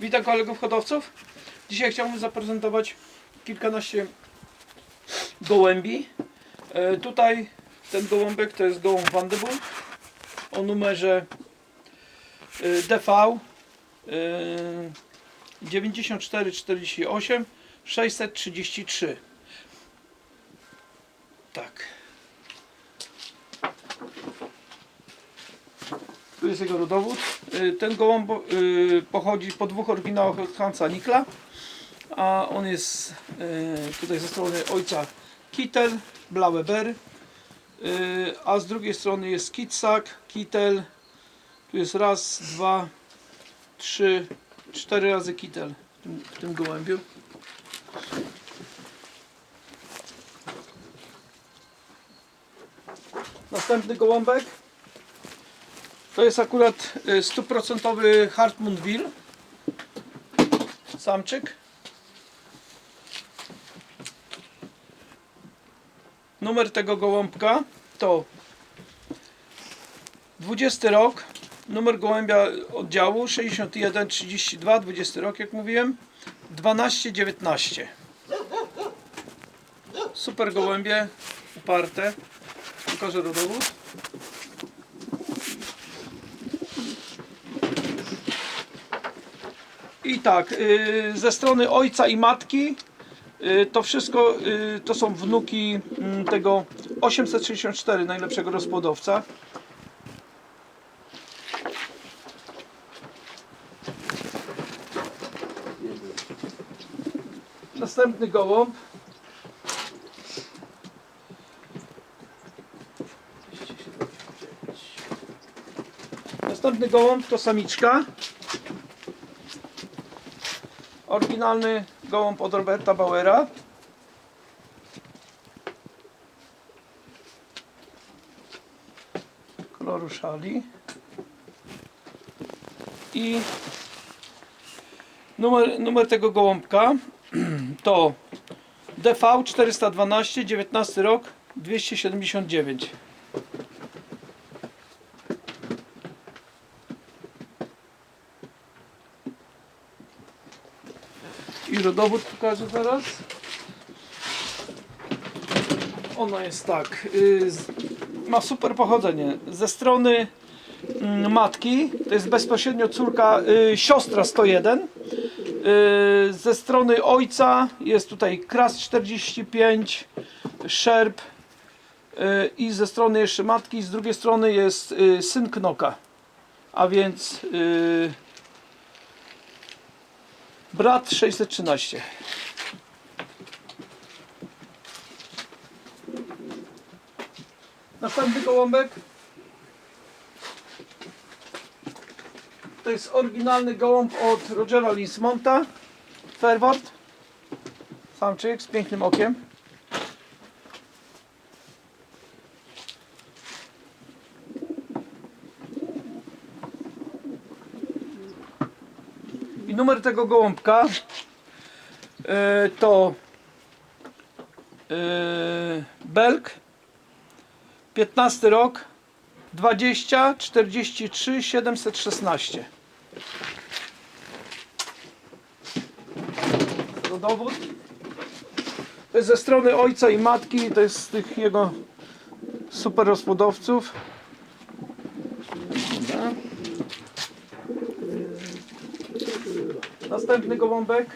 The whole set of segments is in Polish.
Witam kolegów hodowców. Dzisiaj chciałbym zaprezentować kilkanaście gołębi. E, tutaj ten gołąbek to jest gołąb Vandebull o numerze e, DV e, 9448 633. Tak. Tu jest jego rodowód. Y, Ten gołąb y, pochodzi po dwóch oryginałach od Hansa Nikla. A on jest y, tutaj ze strony ojca Kittel, Blaueber. A z drugiej strony jest Kitsak, Kittel. Tu jest raz, dwa, trzy, cztery razy Kittel w tym, w tym gołębiu. Następny gołąbek. To jest akurat y, stuprocentowy Hartmundville. Samczyk. Numer tego gołąbka to 20 rok. Numer gołębia oddziału 6132, 20 rok jak mówiłem. 1219. Super gołębie, uparte. Pokażę rodowód. I tak, y, ze strony ojca i matki y, to wszystko y, to są wnuki mm, tego 864 najlepszego rozpłodowca. Następny gołąb. Następny gołąb to samiczka. Oryginalny gołąb od Roberta Bauera. Koloru szali. I numer, numer tego gołąbka to DV 412, 19 rok, 279. I rodowód pokażę zaraz. Ona jest tak. y, ma super pochodzenie. Ze strony mm, matki, to jest bezpośrednio córka, y, siostra 101. Y, ze strony ojca jest tutaj Kras 45, Szerb. I ze strony jeszcze matki, z drugiej strony jest syn Knoka. A więc Brat 613. Następny gołąbek. To jest oryginalny gołąb od Rogera Linsmonta. Fairward. Samczyk z pięknym okiem. Numer tego gołąbka e, to e, Belk 15 rok 20 43 716 to dowód. To jest ze strony ojca i matki to jest z tych jego super rozpłodowców Następny gołąbek.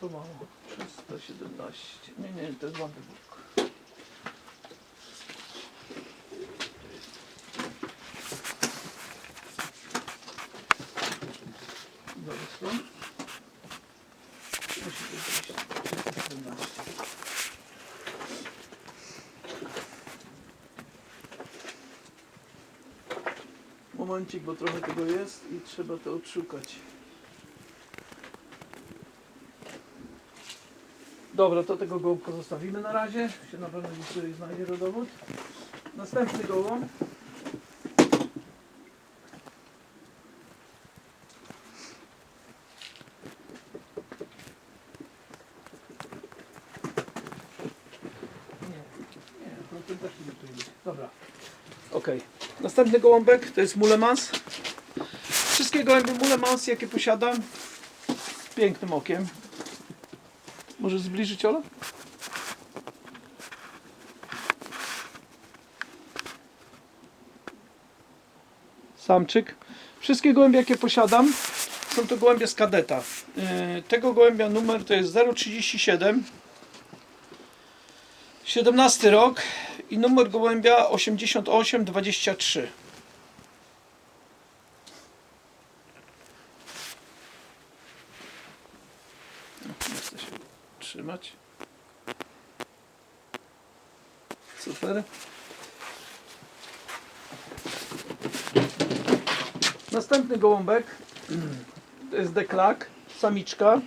Pomału. 317. Nie, nie, to jest. Musi być 317. Momencik, bo trochę tego jest i trzeba to odszukać. Dobra, to tego gołąbka zostawimy na razie. Się na pewno gdzieś znajdzie rodowód. Następny gołąb. Ten też nie tu idzie. Dobra. Okej. Następny gołąbek to jest Mulemans. Wszystkie gołębie Mulemans, jakie posiadam, z pięknym okiem. Możesz zbliżyć Ola? Samczyk. Wszystkie gołębie, jakie posiadam, są to gołębie z kadeta. Yy, tego gołębia numer to jest 037 17 rok i numer gołębia 8823. No, Nie chcę się trzymać. Super. Następny gołąbek to jest deklak, samiczka.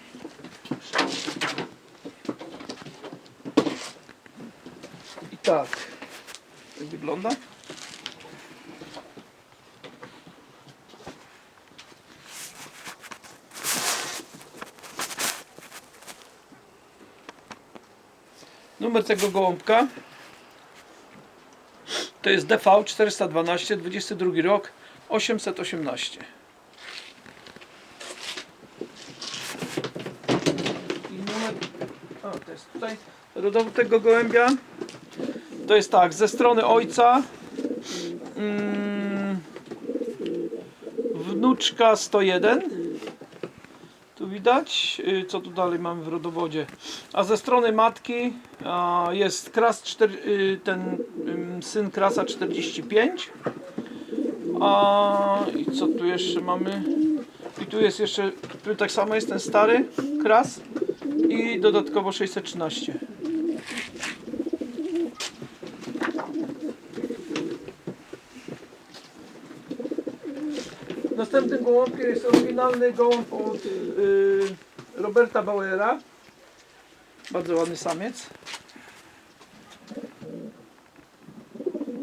I tak, wygląda. Numer tego gołąbka to jest DV 412, 22 rok, 818. I numer, o, to jest tutaj rodowód tego gołębia. To jest tak, ze strony ojca mm, wnuczka 101 tu widać, y, co tu dalej mamy w rodowodzie. A ze strony matki jest kras 4, y, ten syn krasa 45 a i co tu jeszcze mamy? I tu jest jeszcze, tu tak samo jest ten stary kras i dodatkowo 613 Następnym gołąbkiem jest oryginalny gołąb od y, Roberta Bauera. Bardzo ładny samiec.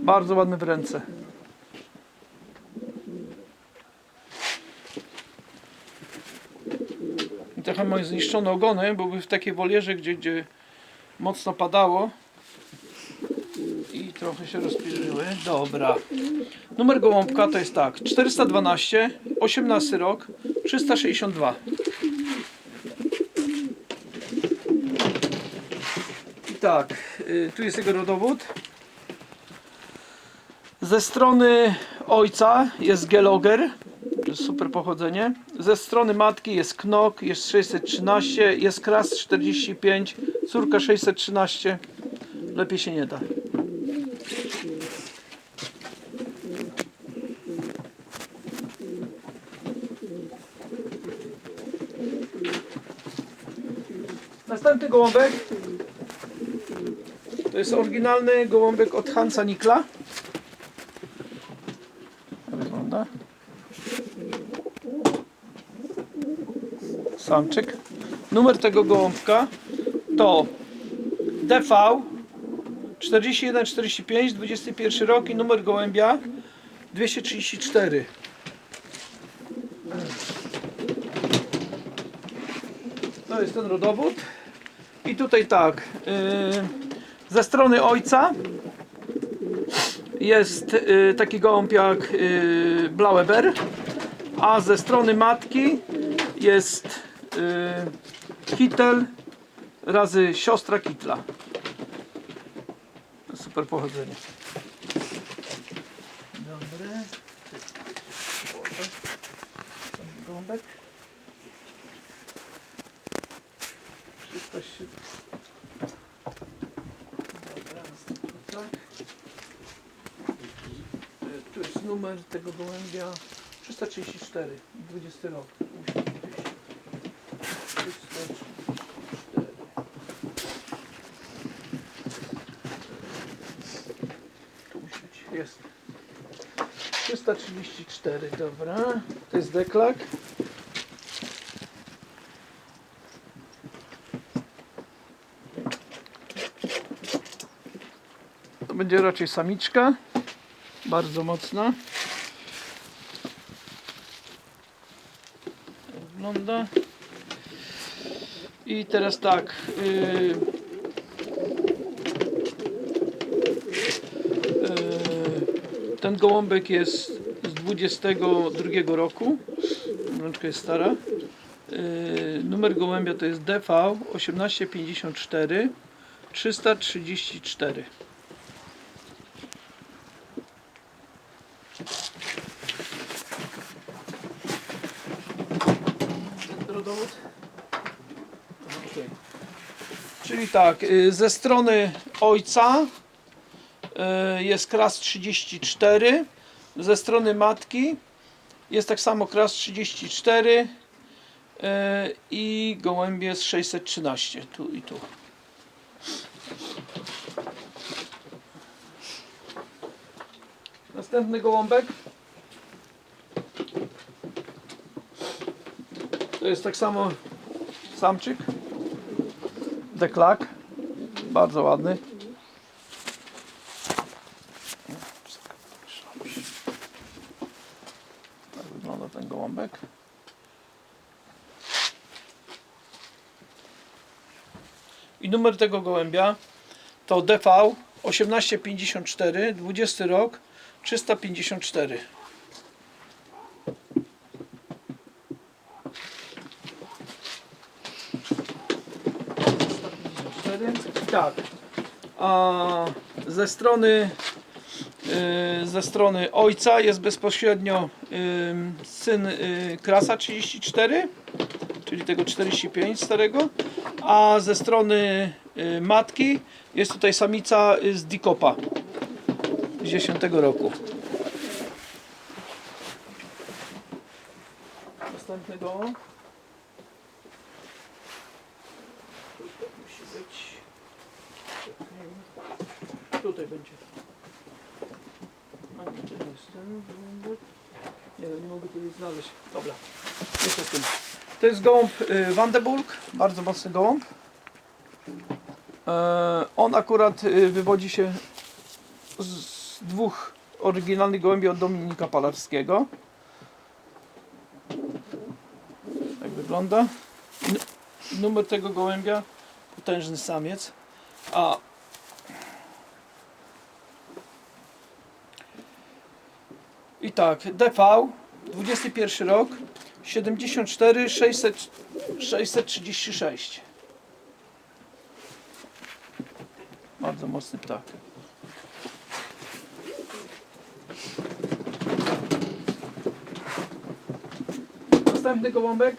Bardzo ładny w ręce. I trochę mają zniszczone ogony, byłby w takiej wolierze, gdzie, gdzie mocno padało. Trochę się rozpierzyły. Dobra. Numer gołąbka to jest tak. 412, 18 rok, 362. I tak, y, tu jest jego rodowód. Ze strony ojca jest Geloger, super pochodzenie. Ze strony matki jest Knok, jest 613, jest Kras 45, córka 613. Lepiej się nie da. Następny gołąbek to jest oryginalny gołąbek od Hansa Nikla. Tak Wygląda. Samczyk. Numer tego gołąbka to DV 4145 21 rok i numer gołębia 234. To jest ten rodowód. I tutaj tak, yy, ze strony ojca jest yy, taki gołąb jak yy, Blaueber, a ze strony matki jest Kittel razy siostra Kitla. Super pochodzenie. Dobry. Gołąbek. 307. Dobra, tak. E, Tu jest numer tego gołębia 334, 20 rok. Musi być gdzieś. 334. Tu musi być, jest. 334, dobra. To jest deklak. To będzie raczej samiczka. Bardzo mocna. Wygląda. I teraz tak. Yy, Ten gołąbek jest z 22 roku. Rączka jest stara. Yy, numer gołębia to jest DV 1854 334. Ten rodowód? Okej. Czyli tak, y, ze strony ojca y, jest kras 34, ze strony matki jest tak samo kras 34 y, i gołębie jest 613 tu i tu. Następny gołąbek. To jest tak samo samczyk. Deklak. Bardzo ładny. Tak wygląda ten gołąbek. I numer tego gołębia to DV 1854, 20 rok, 354. Tak. A ze strony y, ze strony ojca jest bezpośrednio syn y, Krasa 34, czyli tego 45 starego, a ze strony y, matki jest tutaj samica z Dikopa z 10 roku. Następny gołąb. Tutaj musi być. Tutaj będzie. A nie, jest ten. Nie wiem, nie mogę tutaj znaleźć. Dobra, jeszcze z tym. To jest gołąb y, Vandenburg, bardzo mocny gołąb. E, on akurat y, wywodzi się z dwóch oryginalnych gołębi od Dominika Palarskiego. Tak wygląda. Numer tego gołębia, potężny samiec. A tak, DV 21 rok 74 600, 636. Bardzo mocny ptak. Następny gołąbek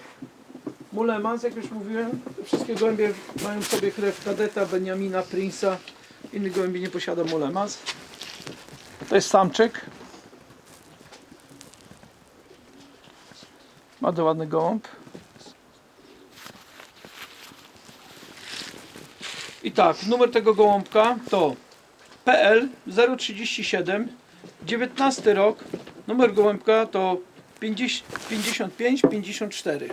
Mulemans, jak już mówiłem. Wszystkie gołębie mają w sobie krew kadeta, Beniamina, Prince'a. Inny gołębi nie posiada Mulemans. To jest samczyk. Bardzo ładny gołąb. I tak, numer tego gołąbka to PL 037 19 rok. Numer gołąbka to 50, 55 54.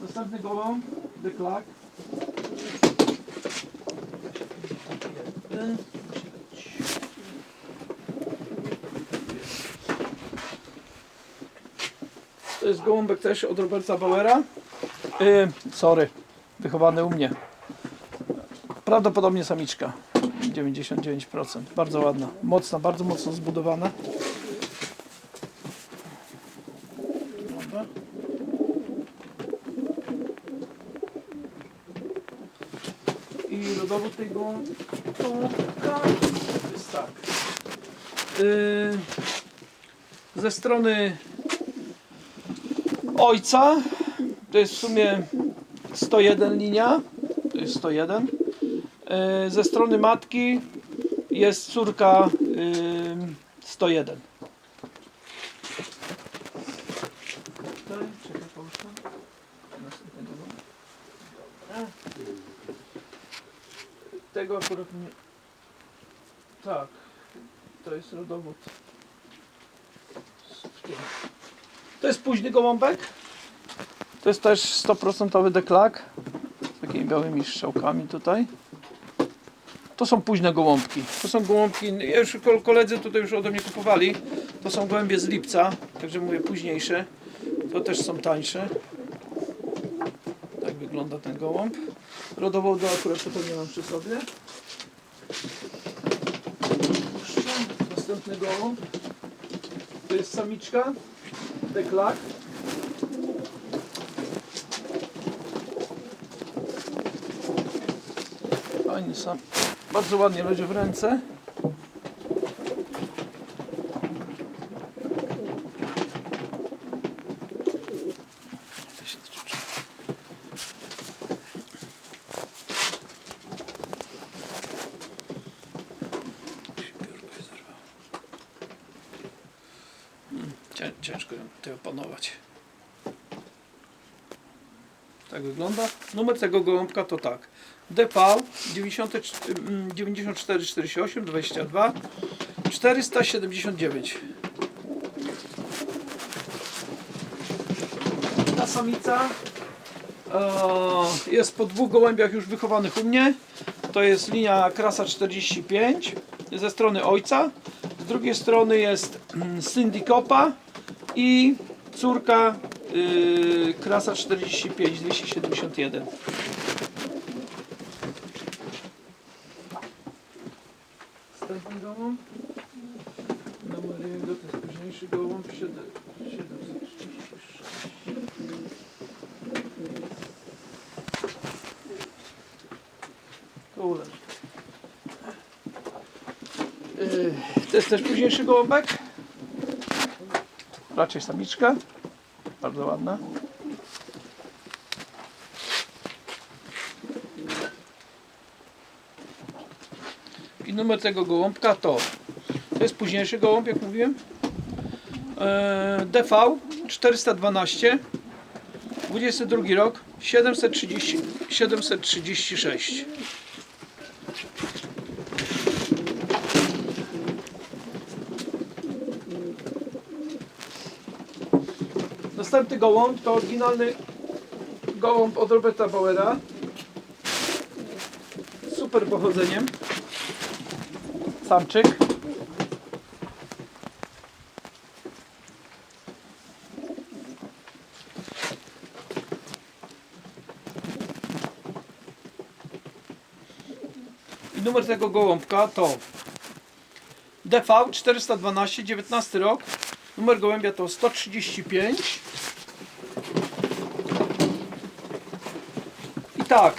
Następny gołąb, deklak. To jest gołąbek też od Roberta Bauera. Yy, sorry, wychowany u mnie. Prawdopodobnie samiczka. 99%. Bardzo ładna. Mocna, bardzo mocno zbudowana. Dobra. I tej gołąbka jest tak. Yy, ze strony ojca to jest w sumie 101 linia. To jest 101. Yy, ze strony matki jest córka yy, 101. Tutaj, czekaj, połóż tam. Następnego gołąbka. Dobra. Tego akurat nie. Tak, to jest rodowód. To jest późny gołąbek. To jest też 100% deklak. Z takimi białymi strzałkami tutaj. To są późne gołąbki. To są gołąbki, ja już kol- koledzy tutaj już ode mnie kupowali. To są gołębie z lipca, także mówię późniejsze. To też są tańsze. Tak wygląda ten gołąb. Rodowodu akurat tutaj nie mam przy sobie. To jest samiczka. Deklak. Fajny sam. Bardzo ładnie leży w ręce. Tak wygląda. Numer tego gołąbka to tak. DV 94 mm, 9448 22 479. Ta samica e, jest po dwóch gołębiach już wychowanych u mnie. To jest linia krasa 45 ze strony ojca. Z drugiej strony jest mm, Cindy i córka y, krasa 45 271. Następny gołąb. Numer jego to jest późniejszy gołąb 7, 736. Kule. Yy, To jest też późniejszy gołąbek. Raczej samiczka. Bardzo ładna. I numer tego gołąbka to to jest późniejszy gołąb, jak mówiłem. DV 412 22 rok 730, 736 Następny gołąb to oryginalny gołąb od Roberta Bauera. Super pochodzeniem. Samczyk. I numer tego gołąbka to DV 412 19 rok. Numer gołębia to 135. I tak,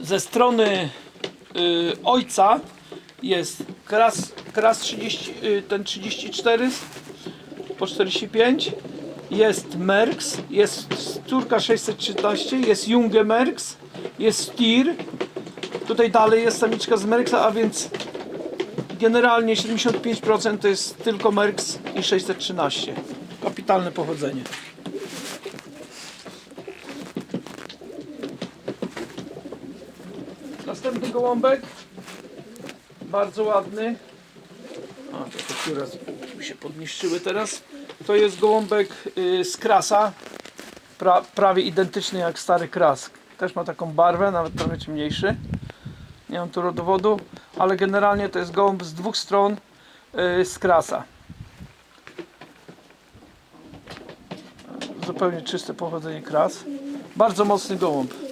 ze strony y, ojca jest kras, kras 30, y, ten 34 po 45 jest Merks, jest córka 613, jest Junge Merks, jest Stier, Tutaj dalej jest samiczka z Merksa, a więc generalnie 75% to jest tylko Merks i 613. Kapitalne pochodzenie. Następny gołąbek. Bardzo ładny. A, te mi się podniszczyły teraz. To jest gołąbek y, z krasa. Pra, prawie identyczny jak stary kras. Też ma taką barwę, nawet trochę ciemniejszy nie mam tu rodowodu, ale generalnie to jest gołąb z dwóch stron yy, z krasa. Zupełnie czyste pochodzenie kras. Bardzo mocny gołąb.